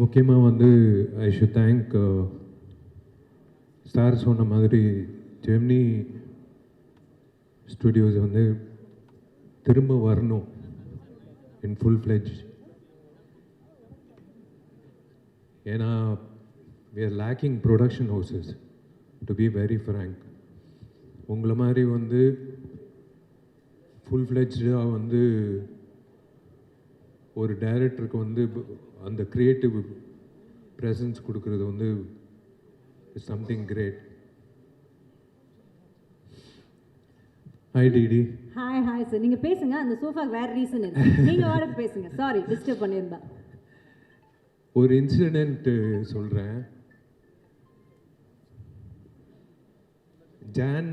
முக்கியமாக வந்து I should thank star சொன்ன மாதிரி ஜெமினி ஸ்டுடியோஸ் வந்து திரும்ப வரணும். இன் ஃபுல் ஃப்ளெஜ் ஏன்னா we are lacking production houses to be very frank உங்களை மாதிரி வந்து ஃபுல் ஃப்ளெஜ்டாக வந்து ஒரு டைரக்டருக்கு வந்து அந்த க்ரியேட்டிவ் ப்ரெசன்ஸ் கொடுக்கறது வந்து something great hi DD hi hi sir நீங்க பேசுங்க. அந்த சோஃபாக்கு வேற ரீசன் இருக்கு நீங்க வாடகை பேசுங்க. சாரி டிஸ்டர்ப் பண்ணியிருந்தா. ஒரு இன்சிடெண்ட் சொல்கிறேன் ஜான்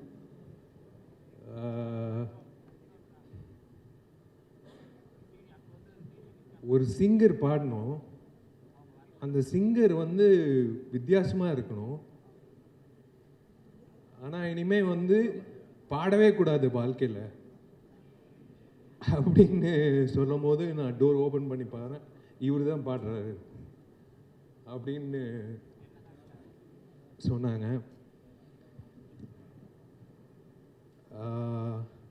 ஒரு சிங்கர் பாடணும். அந்த சிங்கர் வந்து வித்தியாசமாக இருக்கணும். ஆனால் இனிமேல் வந்து பாடவே கூடாது வாழ்க்கையில். அப்படின்னு சொல்லும் போது நான் டோர் ஓப்பன் பண்ணி பாருறேன் இவர் தான் பாடுறாரு. அப்படின்னு சொன்னாங்க.